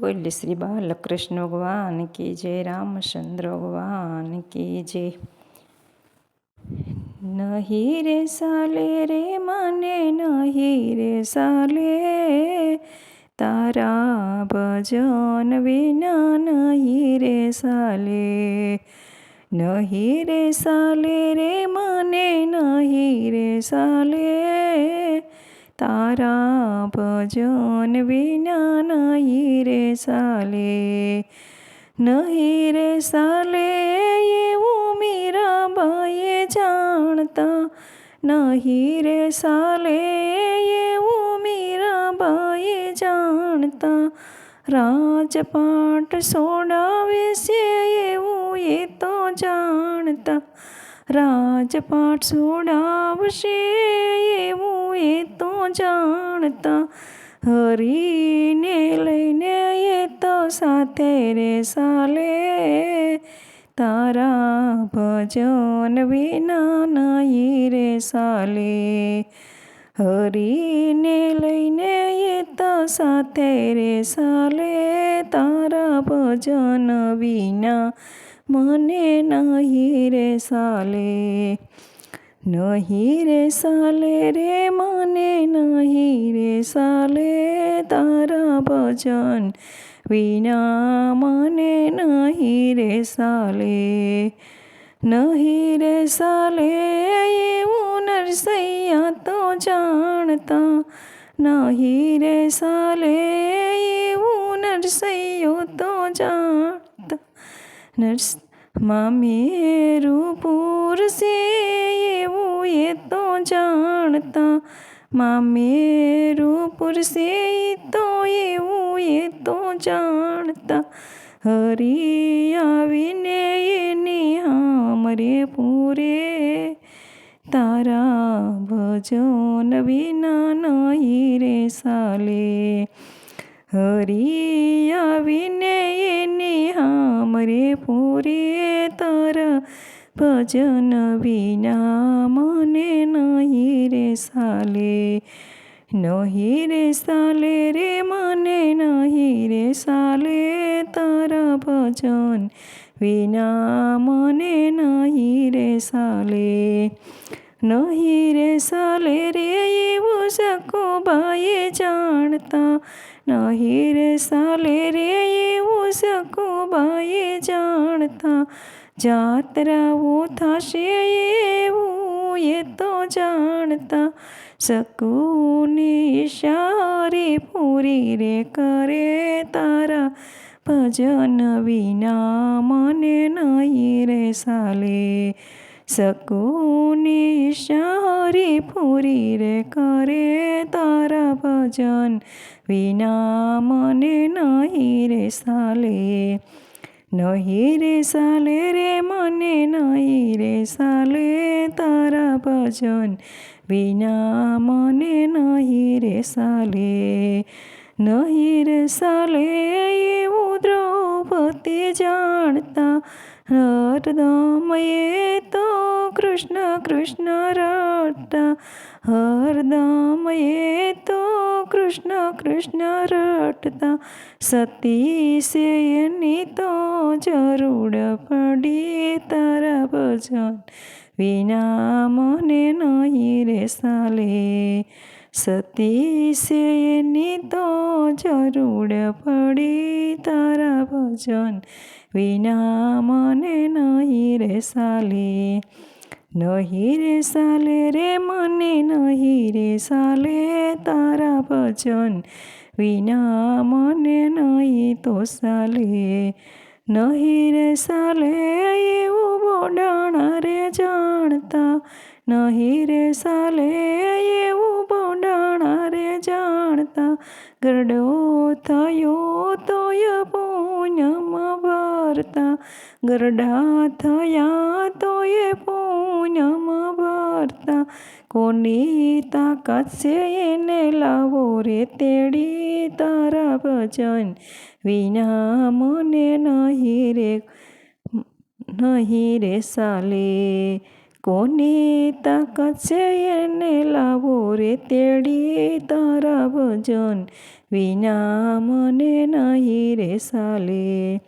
બોલ શ્રી બાલકૃષ્ણ ભગવાન કી જય રામચંદ્ર ભગવાન કી જય. નહીં રે સાલે રે મને નહીં રે સાલે. તારા ભજન વિના નહીં રે સાલે. નહીં રે સાલે રે મને નહીં રે સાલે. તારા ભજન વિના નહીં રે સાલે, નહીં રે સાલે એવું મીરાબાઈએ જાણતા નહીં રે સાલે એવું મીરાબાઈએ જાણતા. રાજપાટ સોડાવે છે એવું એ તો જાણતા. રાજપાટ સોડાવશે એવું એ તો જાણતા. હરીને લઈને એ તો સાથે રે સાલે તારા ભજન વિના નહીં રે સાલે હરીને લઈને એ તો સાથે રે સાલે તારા ભજન વિના મને નહીં રે સાલે નહીં રે સાલે રે મને નહીં રે સાલે તારા ભજન વિના મને નહીં રે સાલે નહીં રે સાલે એવું નરસૈયા તો જાણતા નહીં રે સાલે એવું નરસૈયો તો જાણતા નર્સ મામેરું પૂરશે એવું એ તો જાણતા મામેરું પૂરશે તો એવું એ તો જાણતા હરી આવીને એની હામરે પૂરે તારા ભજન વિના નહીં રે સાલે હરી આવીને એની હામરે પૂરે તારા ભજન વિના મને નહીં રે સાલે, નહીં રે સાલે રે મને નહીં રે સાલે તારા ભજન વિના મને નહીં રે સાલે. નહીં રે સાલે રે એવું શકો ભાઈએ જાણતા નહીં રે સાલે રે એવું શકો ભાઈએ જાણતા જાત્રાઓ થશે એવું એ તો જાણતા શકુની ઈશારે પૂરી રે કરે તારા ભજન વિના મને નહીં રે સાલે શકુની নিশারি ফুরিরে করে তারা ভজন। বিনা মনে নাহি রে সালে নহি রে সালে রে মনে নাহি রে সালে তারা ভজন। বিনা মনে নাহি রে সালে নহি রে সালে উদ্রপতি জানতা દ્રૌપદી જાણતા હરદમ એ તો કૃષ્ણ કૃષ્ણ રટતા હરદમ એ તો કૃષ્ણ કૃષ્ણ રટતા સતી એની તો જરૂર પડી તારા ભજન વિના મને નહીં રે સાલે સતી છે એની તો જરૂર પડી તારા ભજન વિના મને નહીં રે સાલે. નહીં રે સાલે રે, મને નહીં રે સાલે તારા ભજન વિના મને નહીં તો સાલે. નહીં રે સાલે એવું બોડાણા રે જાણતા નહીં રે સાલે એવું બોડાણા રે જાણતા. ગરડો થયો તોય પૂનમ ભરતા. ગરડા થયા તોય પૂનમ ભરતા. કોની તાકાત છે એને લાવો રે તેડી તારા ભજન વિના મને નહીં રે નહીં રે સાલે કોની તાકાત છે એને લાવો રે તેડી તારા ભજન વિના મને નહીં નહીં રે સાલે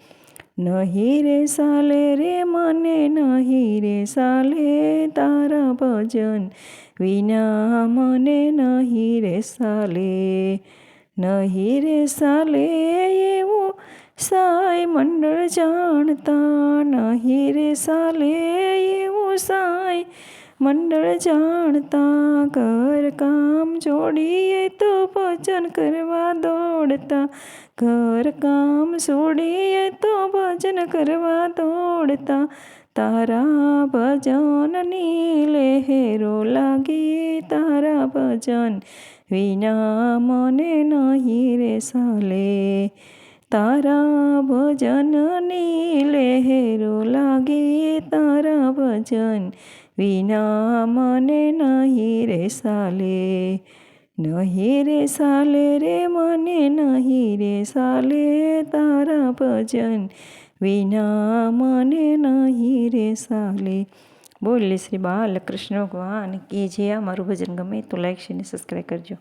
નહીં રે સાલે રે મને નહીં રે સાલે તારા ભજન વિના મને નહીં રે સાલે નહીં રે સાલે એવું સાય મંડળ જાણતા નહીં રે સાલે એવું સાય મંડળ જાણતા ઘર કામ છોડીએ તો ભજન કરવા દોડતા ઘર કામ છોડીએ તો ભજન કરવા દોડતા તારા ભજનની લહેરો લાગી તારા ભજન વિના મને નહીં રે સાલે તારા ભજનની લહેરો લાગી તારા ભજન વિના મને નહીં રે સાલે નહીં રે સાલે રે મને નહીં રે સાલે તારા ભજન વિના મને નહીં રે સાલે બોલે શ્રી બાલકૃષ્ણ ભગવાન કે જે આ મારું ભજન ગમે તો લાઈક શેર ને સબસ્ક્રાઈબ કરજો